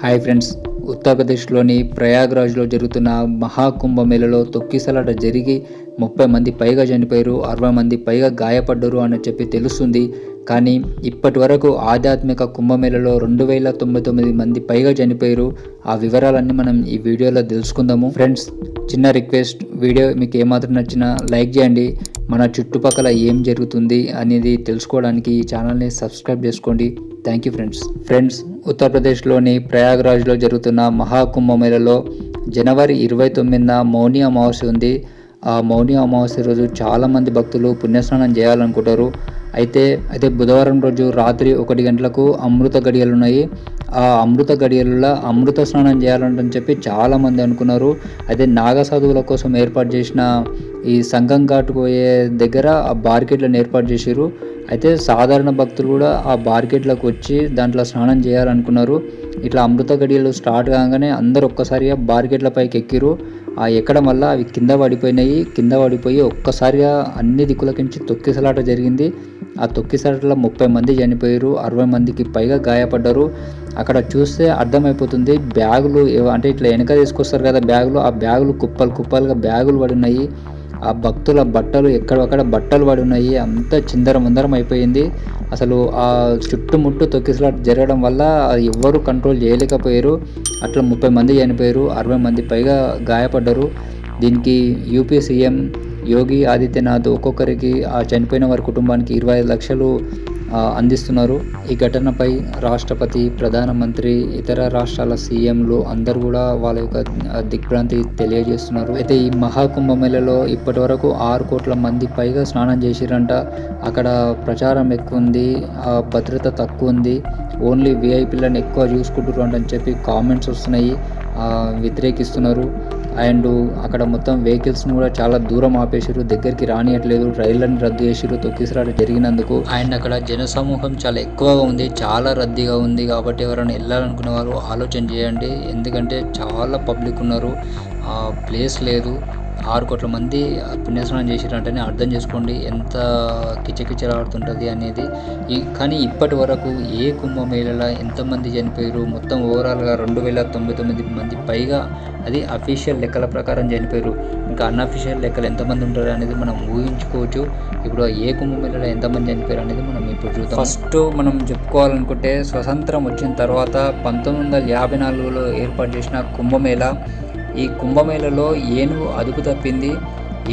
Hi friends. ఉత్తరప్రదేశ్లోని ప్రయాగ్రాజ్లో జరుగుతున్న మహాకుంభమేళలో తొక్కిసలాట జరిగి ముప్పై మంది పైగా చనిపోయారు అరవై మంది పైగా గాయపడ్డారు అని చెప్పి తెలుస్తుంది. కానీ ఇప్పటి వరకు ఆధ్యాత్మిక కుంభమేళలో రెండు వేల తొంభై తొమ్మిది మంది పైగా చనిపోయారు. ఆ వివరాలన్నీ మనం ఈ వీడియోలో తెలుసుకుందాము. ఫ్రెండ్స్ చిన్న రిక్వెస్ట్ వీడియో మీకు ఏమాత్రం నచ్చినా లైక్ చేయండి. మన చుట్టుపక్కల ఏం జరుగుతుంది అనేది తెలుసుకోవడానికి ఈ ఛానల్ని సబ్స్క్రైబ్ చేసుకోండి. Thank you friends. ఫ్రెండ్స్ ఉత్తరప్రదేశ్లోని ప్రయాగ్రాజ్లో జరుగుతున్న మహాకుంభమేళలో జనవరి ఇరవై తొమ్మిదిన మౌని అమావాస్య ఉంది. ఆ మౌని అమావాస్య రోజు చాలామంది భక్తులు పుణ్యస్నానం చేయాలనుకుంటారు. అయితే అయితే బుధవారం రోజు రాత్రి ఒకటి గంటలకు అమృత గడియలు ఉన్నాయి. ఆ అమృత గడియలలో అమృత స్నానం చేయాలంటని చెప్పి చాలామంది అనుకున్నారు. అయితే నాగ సాధువుల కోసం ఏర్పాటు చేసిన ఈ సంఘం ఘాటుకు పోయే దగ్గర ఆ బార్కెట్లను ఏర్పాటు చేశారు అయితే సాధారణ భక్తులు కూడా ఆ బార్కెట్లకు వచ్చి దాంట్లో స్నానం చేయాలనుకున్నారు. ఇట్లా అమృత గడియలు స్టార్ట్ కాగానే అందరు ఒక్కసారిగా బార్కెట్ల పైకి ఎక్కిరు ఆ ఎక్కడం వల్ల అవి కింద పడిపోయినాయి. కింద పడిపోయి ఒక్కసారిగా అన్ని దిక్కులకించి తొక్కిసలాట జరిగింది. ఆ తొక్కిసలాటలో ముప్పై మంది చనిపోయారు. అరవై మందికి పైగా గాయపడ్డారు. అక్కడ చూస్తే అర్థమైపోతుంది బ్యాగులు అంటే ఇట్లా వెనక తీసుకొస్తారు కదా బ్యాగులు. ఆ బ్యాగులు కుప్పలు కుప్పలుగా బ్యాగులు పడినాయి. ఆ భక్తుల బట్టలు ఎక్కడక్కడ బట్టలు పడి ఉన్నాయి అంతా చిందర ముందరం అయిపోయింది. అసలు ఆ చుట్టుముట్టు తొక్కిసలాట జరగడం వల్ల ఎవ్వరూ కంట్రోల్ చేయలేకపోయారు. అట్లా ముప్పై మంది చనిపోయారు అరవై మంది పైగా గాయపడ్డారు. దీనికి యూపీ సీఎం యోగి ఆదిత్యనాథ్ ఒక్కొక్కరికి ఆ చనిపోయిన వారి కుటుంబానికి ఇరవై ఐదు లక్షలు అందిస్తున్నారు. ఈ ఘటనపై రాష్ట్రపతి ప్రధానమంత్రి ఇతర రాష్ట్రాల సీఎంలు అందరూ కూడా వాళ్ళ యొక్క దిగ్భ్రాంతి తెలియజేస్తున్నారు. అయితే ఈ మహాకుంభమేళలో ఇప్పటి వరకు ఆరు కోట్ల మంది పైగా స్నానం చేసిరంట. అక్కడ ప్రచారం ఎక్కువ ఉంది ఆ, భద్రత తక్కువ ఉంది. ఓన్లీ విఐపీలను ఎక్కువ చూసుకుంటున్నారు అని చెప్పి కామెంట్స్ వస్తున్నాయి. వ్యతిరేకిస్తున్నారు. అండ్ అక్కడ మొత్తం వెహికల్స్ని కూడా చాలా దూరం ఆపేసారు దగ్గరికి రానియట్లేదు. రైళ్ళను రద్దు చేసారు తొక్కిసరాట జరిగినందుకు. అండ్ అక్కడ జనసమూహం చాలా ఎక్కువగా ఉంది. చాలా రద్దీగా ఉంది కాబట్టి ఎవరైనా వెళ్ళాలనుకునే వారు ఆలోచన చేయండి. ఎందుకంటే చాలా పబ్లిక్ ఉన్నారు. ఆ ప్లేస్ లేదు. ఆరు కోట్ల మంది పుణ్యస్నానం చేసిరంటేనే అర్థం చేసుకోండి ఎంత కిచకిచలాడుతుంటుంది అనేది. ఈ కానీ ఇప్పటి వరకు ఏ కుంభమేళలో ఎంతమంది చనిపోయారు మొత్తం ఓవరాల్గా రెండు వేల తొంభై తొమ్మిది మంది పైగా అది అఫీషియల్ లెక్కల ప్రకారం చనిపోయారు ఇంకా అన్అఫీషియల్ లెక్కలు ఎంతమంది ఉంటారు అనేది మనం ఊహించుకోవచ్చు. ఇప్పుడు ఏ కుంభమేళలో ఎంతమంది చనిపోయారు అనేది మనం ఇప్పుడు చూద్దాం. ఫస్ట్ మనం చెప్పుకోవాలనుకుంటే స్వతంత్రం వచ్చిన తర్వాత పంతొమ్మిది వందల యాభై నాలుగులో ఏర్పాటు చేసిన కుంభమేళ ఈ కుంభమేళలో ఏనుగు అదుపు తప్పింది.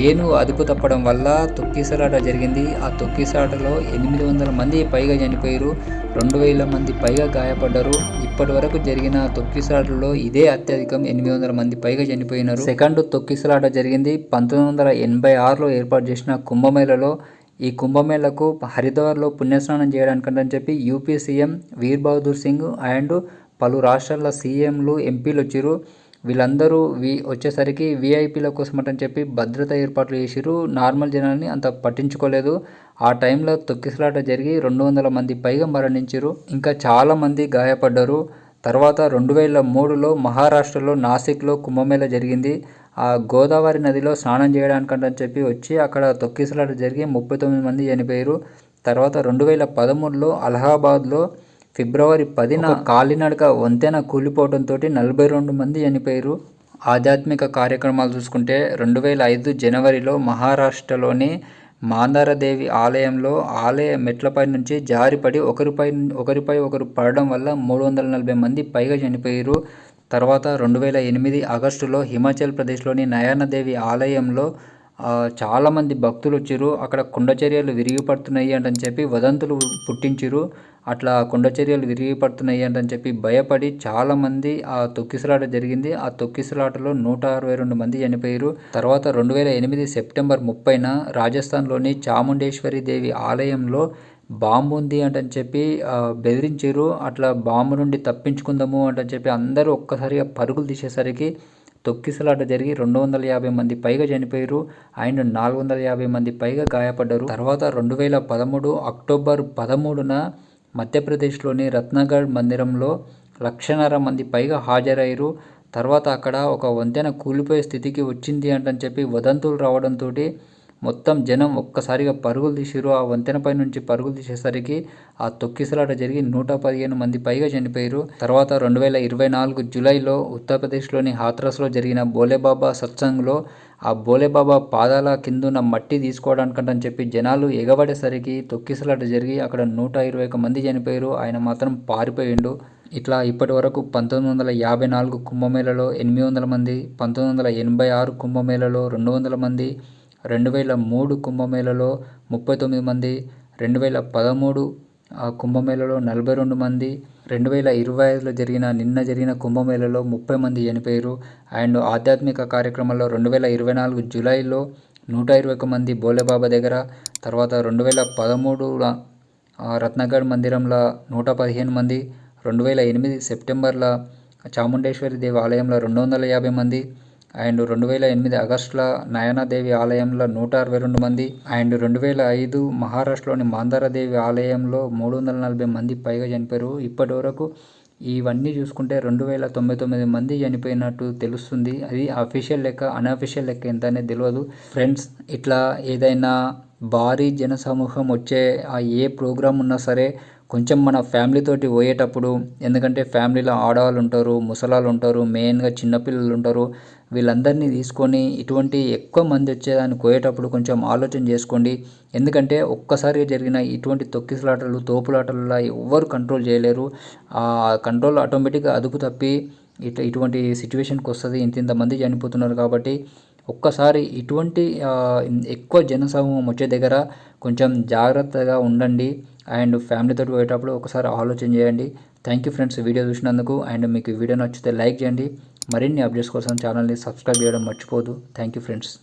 ఏనుగు అదుపు తప్పడం వల్ల తొక్కిసలాట జరిగింది. ఆ తొక్కిసలాటలో ఎనిమిది వందల మంది పైగా చనిపోయారు. రెండు వేల మంది పైగా గాయపడ్డారు. ఇప్పటి వరకు జరిగిన తొక్కిసలాటలో ఇదే అత్యధికం ఎనిమిది వందల మంది పైగా చనిపోయినారు. సెకండ్ తొక్కిసలాట జరిగింది. పంతొమ్మిది వందల ఎనభై ఆరులో ఏర్పాటు చేసిన కుంభమేళలో ఈ కుంభమేళకు హరిద్వార్లో పుణ్యస్నానం చేయడానికంటని చెప్పి UP CM Veer Bahadur Singh and పలు రాష్ట్రాల సీఎంలు ఎంపీలు వచ్చారు. వీళ్ళందరూ వి వచ్చేసరికి విఐపీల కోసం అని చెప్పి భద్రత ఏర్పాట్లు చేసిరు నార్మల్ జనాల్ని అంత పట్టించుకోలేదు. ఆ టైంలో తొక్కిసలాట జరిగి రెండు వందల మంది పైగా మరణించారు ఇంకా చాలామంది గాయపడ్డారు. తర్వాత రెండు వేల మూడులో మహారాష్ట్రలో నాసిక్లో కుంభమేళ జరిగింది. ఆ గోదావరి నదిలో స్నానం చేయడానికంటని చెప్పి వచ్చి అక్కడ తొక్కిసలాట జరిగి ముప్పై తొమ్మిది మంది చనిపోయారు తర్వాత రెండు వేల పదమూడులో అలహాబాద్లో ఫిబ్రవరి పదిన కాలినడక వంతెన కూలిపోవడంతో నలభై రెండు మంది చనిపోయారు. ఆధ్యాత్మిక కార్యక్రమాలు చూసుకుంటే రెండు వేల ఐదు జనవరిలో మహారాష్ట్రలోని మాందారదేవి ఆలయంలో ఆలయ మెట్లపై నుంచి జారిపడి ఒకరిపై ఒకరిపై ఒకరు పడడం వల్ల మూడు వందల నలభై మంది పైగా చనిపోయారు. తర్వాత రెండు వేల ఎనిమిది ఆగస్టులో హిమాచల్ ప్రదేశ్లోని నయానదేవి ఆలయంలో చాలామంది భక్తులు వచ్చారు. అక్కడ కుండచర్యలు విరిగిపడుతున్నాయి విరిగి పడుతున్నాయి అంటని చెప్పి వదంతులు పుట్టించారు. అట్లా కొండచర్యలు విరిగి పడుతున్నాయి అంటని చెప్పి భయపడి చాలామంది ఆ తొక్కిసలాట జరిగింది. ఆ తొక్కిసలాటలో నూట అరవై రెండు మంది చనిపోయారు. తర్వాత రెండు వేల ఎనిమిది సెప్టెంబర్ ముప్పైన రాజస్థాన్లోని చాముండేశ్వరి దేవి ఆలయంలో బాంబు ఉంది అంటని చెప్పి బెదిరించారు. అట్లా బాంబు నుండి తప్పించుకుందాము అంటని చెప్పి అందరూ ఒక్కసారిగా పరుగులు తీసేసరికి తొక్కిసలాట జరిగి రెండు వందల యాభై మంది పైగా చనిపోయారు అండ్ నాలుగు వందల యాభై మంది పైగా గాయపడ్డారు. తర్వాత రెండు వేల పదమూడు అక్టోబర్ పదమూడున మధ్యప్రదేశ్లోని రత్నగఢ్ మందిరంలో లక్షన్నర మంది పైగా హాజరయ్యారు. తర్వాత అక్కడ ఒక వంతెన కూలిపోయే స్థితికి వచ్చింది అంటని చెప్పి వదంతులు రావడంతో మొత్తం జనం ఒక్కసారిగా పరుగులు తీసిరు ఆ వంతెనపై నుంచి పరుగులు తీసేసరికి ఆ తొక్కిసలాట జరిగి నూట పదిహేను మంది పైగా చనిపోయారు తర్వాత రెండు వేల ఇరవై నాలుగు జూలైలో ఉత్తరప్రదేశ్లోని హాత్రస్లో జరిగిన బోలేబాబా సత్సంగ్లో ఆ బోలేబాబా పాదాల కిందున్న మట్టి తీసుకోవడానికంటని చెప్పి జనాలు ఎగబడేసరికి తొక్కిసలాట జరిగి అక్కడ నూట ఇరవై ఒక మంది చనిపోయారు ఆయన మాత్రం పారిపోయిండు. ఇట్లా ఇప్పటి వరకు పంతొమ్మిది వందల యాభై నాలుగు కుంభమేళలో ఎనిమిది వందల మంది పంతొమ్మిది వందల ఎనభై ఆరు కుంభమేళలో రెండు వందల మంది రెండు వేల మూడు కుంభమేళలో ముప్పై తొమ్మిది మంది రెండు వేల పదమూడు కుంభమేళలో నలభై రెండు మంది రెండు వేల ఇరవై ఐదులో జరిగిన నిన్న జరిగిన కుంభమేళలో ముప్పై మంది చనిపోయారు అండ్ ఆధ్యాత్మిక కార్యక్రమంలో రెండు వేల ఇరవై నాలుగు జూలైలో నూట ఇరవై ఒక మంది బోలేబాబా దగ్గర తర్వాత రెండు వేల పదమూడు రత్నగఢ్ మందిరంలో నూట పదిహేను మంది రెండు వేల ఎనిమిది సెప్టెంబర్లో చాముండేశ్వరి దేవి ఆలయంలో రెండు వందల యాభై మంది అండ్ రెండు వేల ఎనిమిది ఆగస్టులో నయనాదేవి ఆలయంలో నూట అరవై రెండు మంది అండ్ రెండు వేల ఐదు మహారాష్ట్రలోని మాందారాదేవి ఆలయంలో మూడు వందల నలభై మంది పైగా చనిపోయారు. ఇప్పటి వరకు ఇవన్నీ చూసుకుంటే రెండు వేల తొంభై తొమ్మిది మంది చనిపోయినట్టు తెలుస్తుంది. అది అఫీషియల్ లెక్క అన్అఫీషియల్ లెక్క ఎంత అనేది తెలియదు ఫ్రెండ్స్ ఇట్లా ఏదైనా భారీ జనసమూహం వచ్చే ఆ ఏ ప్రోగ్రాం ఉన్నా సరే కొంచెం మన ఫ్యామిలీతోటి పోయేటప్పుడు ఎందుకంటే ఫ్యామిలీలో ఆడవాళ్ళు ఉంటారు ముసలాళ్ళు ఉంటారు మెయిన్గా చిన్నపిల్లలు ఉంటారు వీళ్ళందరినీ తీసుకొని ఇటువంటి ఎక్కువ మంది వచ్చేదాన్ని పోయేటప్పుడు కొంచెం ఆలోచన చేసుకోండి. ఎందుకంటే ఒక్కసారిగా జరిగిన ఇటువంటి తొక్కిసలాటలు తోపులాటలలో ఎవ్వరు కంట్రోల్ చేయలేరు. ఆ కంట్రోల్ ఆటోమేటిక్గా అదుపు తప్పి ఇట్ ఇటువంటి సిచ్యువేషన్కి వస్తుంది. ఇంత ఇంతమంది చనిపోతున్నారు కాబట్టి ఒక్కసారి ఇటువంటి ఎక్కువ జనసమూహం వచ్చే దగ్గర కొంచెం జాగ్రత్తగా ఉండండి. అండ్ ఫ్యామిలీతో పోయేటప్పుడు ఒకసారి ఆలోచన చేయండి. థ్యాంక్ యూ ఫ్రెండ్స్ వీడియో చూసినందుకు అండ్ మీకు వీడియో నచ్చితే లైక్ చేయండి. మరిన్ని అప్డేట్స్ కోసం ఛానల్ని సబ్స్క్రైబ్ చేయడం మర్చిపోదు థ్యాంక్ యూ ఫ్రెండ్స్